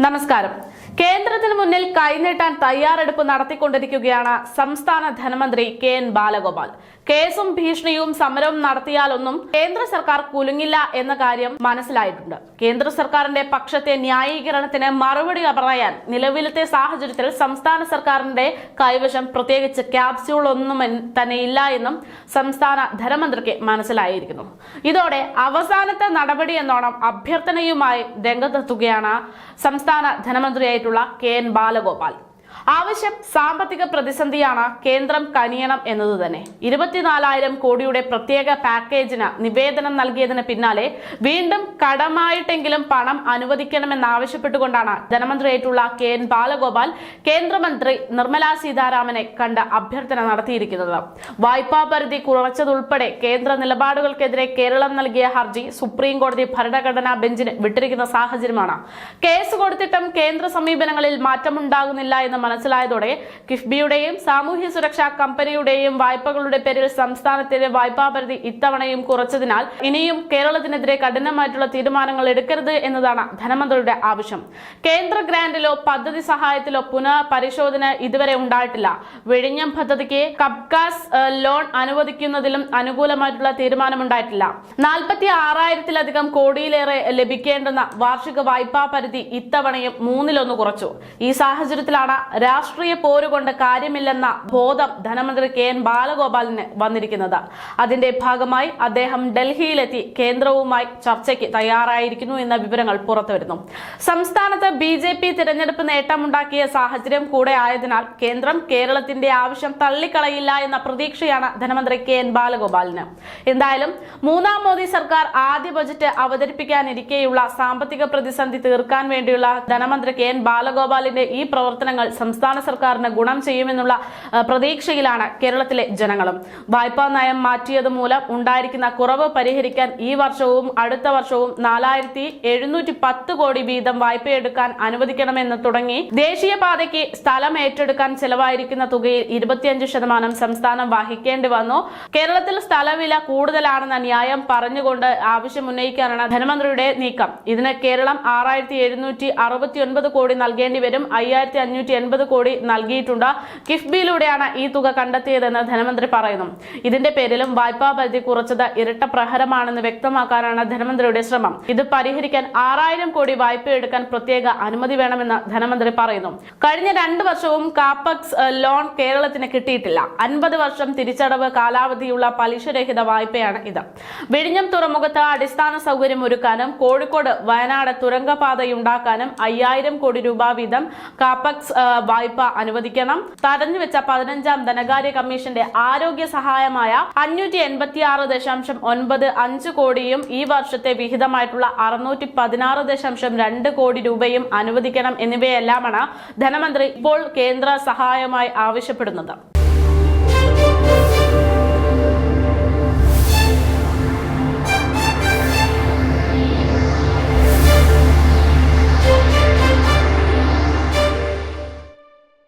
നമസ്കാരം കേന്ദ്രത്തിന് മുന്നിൽ കൈനീട്ടാൻ തയ്യാറെടുപ്പ് നടത്തിക്കൊണ്ടിരിക്കുകയാണ് സംസ്ഥാന ധനമന്ത്രി കെ എൻ ബാലഗോപാൽ. കേസും ഭീഷണിയും സമരവും നടത്തിയാലൊന്നും കേന്ദ്ര സർക്കാർ കുലുങ്ങില്ല എന്ന കാര്യം മനസ്സിലായിട്ടുണ്ട്. കേന്ദ്ര സർക്കാരിന്റെ പക്ഷത്തെ ന്യായീകരണത്തിന് മറുപടി പറയാൻ നിലവിലത്തെ സാഹചര്യത്തിൽ സംസ്ഥാന സർക്കാരിന്റെ കൈവശം പ്രത്യേകിച്ച് ക്യാപ്സ്യൂൾ ഒന്നും തന്നെ ഇല്ല എന്നും സംസ്ഥാന ധനമന്ത്രിക്ക് മനസ്സിലായിരിക്കുന്നു. ഇതോടെ അവസാനത്തെ നടപടി എന്നോണം അഭ്യർത്ഥനയുമായി രംഗത്തെത്തുകയാണ് സംസ്ഥാന ധനമന്ത്രിയായിട്ടുള്ള കെ എൻ ബാലഗോപാൽ. ആവശ്യം സാമ്പത്തിക പ്രതിസന്ധിയാണ് കേന്ദ്രം കനിയണം എന്നത് തന്നെ ഇരുപത്തിനാലായിരം കോടിയുടെ പ്രത്യേക പാക്കേജിന് നിവേദനം നൽകിയതിന് പിന്നാലെ വീണ്ടും കടമായിട്ടെങ്കിലും പണം അനുവദിക്കണമെന്നാവശ്യപ്പെട്ടുകൊണ്ടാണ് ധനമന്ത്രിയായിട്ടുള്ള കെ എൻ ബാലഗോപാൽ കേന്ദ്രമന്ത്രി നിർമ്മലാ സീതാരാമനെ കണ്ട് അഭ്യർത്ഥന നടത്തിയിരിക്കുന്നത്. വായ്പാ പരിധി കുറച്ചതുൾപ്പെടെ കേന്ദ്ര നിലപാടുകൾക്കെതിരെ കേരളം നൽകിയ ഹർജി സുപ്രീം കോടതി ഭരണഘടനാ ബെഞ്ചിന് വിട്ടിരിക്കുന്ന സാഹചര്യമാണ്. കേസ് കൊടുത്തിട്ടും കേന്ദ്ര സമീപനങ്ങളിൽ മാറ്റമുണ്ടാകുന്നില്ല എന്ന് മനസ്സിലായതോടെ കിഫ്ബിയുടെയും സാമൂഹ്യ സുരക്ഷാ കമ്പനിയുടെയും വായ്പകളുടെ പേരിൽ സംസ്ഥാനത്തിന്റെ വായ്പാ പരിധി ഇത്തവണയും കുറച്ചതിനാൽ ഇനിയും കേരളത്തിനെതിരെ കഠിനമായിട്ടുള്ള തീരുമാനങ്ങൾ എടുക്കരുത് എന്നതാണ് ധനമന്ത്രിയുടെ ആവശ്യം. കേന്ദ്ര ഗ്രാന്റിലോ പദ്ധതി സഹായത്തിലോ പുനഃപരിശോധന ഇതുവരെ ഉണ്ടായിട്ടില്ല. വിഴിഞ്ഞം പദ്ധതിക്ക് കബ്കാസ് ലോൺ അനുവദിക്കുന്നതിലും അനുകൂലമായിട്ടുള്ള തീരുമാനമുണ്ടായിട്ടില്ല. നാൽപ്പത്തി ആറായിരത്തിലധികം കോടിയിലേറെ ലഭിക്കേണ്ടുന്ന വാർഷിക വായ്പാ പരിധി ഇത്തവണയും മൂന്നിലൊന്ന് കുറച്ചു. ഈ സാഹചര്യത്തിലാണ് രാഷ്ട്രീയ പോരുകൊണ്ട് കാര്യമില്ലെന്ന ബോധം ധനമന്ത്രി കെ എൻ ബാലഗോപാലിന് വന്നിരിക്കുന്നത്. അതിന്റെ ഭാഗമായി അദ്ദേഹം ഡൽഹിയിലെത്തി കേന്ദ്രവുമായി ചർച്ചയ്ക്ക് തയ്യാറായിരിക്കുന്നു എന്ന വിവരങ്ങൾ പുറത്തുവരുന്നു. സംസ്ഥാനത്ത് ബി ജെ പി തിരഞ്ഞെടുപ്പ് നേട്ടമുണ്ടാക്കിയ സാഹചര്യം കൂടെ ആയതിനാൽ കേന്ദ്രം കേരളത്തിന്റെ ആവശ്യം തള്ളിക്കളയില്ല എന്ന പ്രതീക്ഷയാണ് ധനമന്ത്രി കെ എൻ ബാലഗോപാലിന്. എന്തായാലും മൂന്നാം മോദി സർക്കാർ ആദ്യ ബജറ്റ് അവതരിപ്പിക്കാനിരിക്കെയുള്ള സാമ്പത്തിക പ്രതിസന്ധി തീർക്കാൻ വേണ്ടിയുള്ള ധനമന്ത്രി കെ എൻ ബാലഗോപാലിന്റെ ഈ പ്രവർത്തനങ്ങൾ സംസ്ഥാന സർക്കാരിന് ഗുണം ചെയ്യുമെന്നുള്ള പ്രതീക്ഷയിലാണ് കേരളത്തിലെ ജനങ്ങളും. വായ്പാ നയം മാറ്റിയത് മൂലം ഉണ്ടായിരിക്കുന്ന കുറവ് പരിഹരിക്കാൻ ഈ വർഷവും അടുത്ത വർഷവും നാലായിരത്തി എഴുന്നൂറ്റി പത്ത് കോടി വീതം വായ്പയെടുക്കാൻ അനുവദിക്കണമെന്ന് തുടങ്ങി ദേശീയപാതയ്ക്ക് സ്ഥലം ഏറ്റെടുക്കാൻ ചെലവായിരിക്കുന്ന തുകയിൽ ഇരുപത്തിയഞ്ച് ശതമാനം സംസ്ഥാനം വഹിക്കേണ്ടി വന്നു. കേരളത്തിൽ സ്ഥലവില കൂടുതലാണെന്ന ന്യായം പറഞ്ഞുകൊണ്ട് ആവശ്യമുന്നയിക്കാനാണ് ധനമന്ത്രിയുടെ നീക്കം. ഇതിന് കേരളം ആറായിരത്തി എഴുന്നൂറ്റി അറുപത്തി ഒൻപത് കോടി നൽകേണ്ടി വരും. അയ്യായിരത്തി അഞ്ഞൂറ്റി എൺപത് കോടി നൽകിയിട്ടുണ്ട്? കിഫ്ബിയിലൂടെയാണ് ഈ തുക കണ്ടെത്തിയതെന്ന് ധനമന്ത്രി പറയുന്നു. ഇതിന്റെ പേരിലും വായ്പാ പരിധി കുറച്ചത് ഇരട്ട പ്രഹരമാണെന്ന് വ്യക്തമാക്കാനാണ് ധനമന്ത്രിയുടെ ശ്രമം. ഇത് പരിഹരിക്കാൻ ആറായിരം കോടി വായ്പ എടുക്കാൻ പ്രത്യേക അനുമതി വേണമെന്ന് ധനമന്ത്രി പറയുന്നു. കഴിഞ്ഞ രണ്ടു വർഷവും കാപ്പക്സ് ലോൺ കേരളത്തിന് കിട്ടിയിട്ടില്ല. അൻപത് വർഷം തിരിച്ചടവ് കാലാവധിയുള്ള പലിശരഹിത വായ്പയാണ് ഇത്. വിഴിഞ്ഞം തുറമുഖത്ത് അടിസ്ഥാന സൗകര്യം ഒരുക്കാനും കോഴിക്കോട് വയനാട് തുരങ്കപാതയുണ്ടാക്കാനും അയ്യായിരം കോടി രൂപ വീതം കാപ്പക്സ് വായ്പ അനുവദിക്കണം. തടഞ്ഞുവെച്ച പതിനഞ്ചാം ധനകാര്യ കമ്മീഷന്റെ ആരോഗ്യ സഹായമായ അഞ്ഞൂറ്റി എൺപത്തി ആറ് ദശാംശം ഒൻപത് അഞ്ച് കോടിയും ഈ വർഷത്തെ വിഹിതമായിട്ടുള്ള അറുന്നൂറ്റി പതിനാറ് ദശാംശം രണ്ട് കോടി രൂപയും അനുവദിക്കണം എന്നിവയെല്ലാമാണ് ധനമന്ത്രി ഇപ്പോൾ കേന്ദ്ര സഹായമായി ആവശ്യപ്പെടുന്നത്.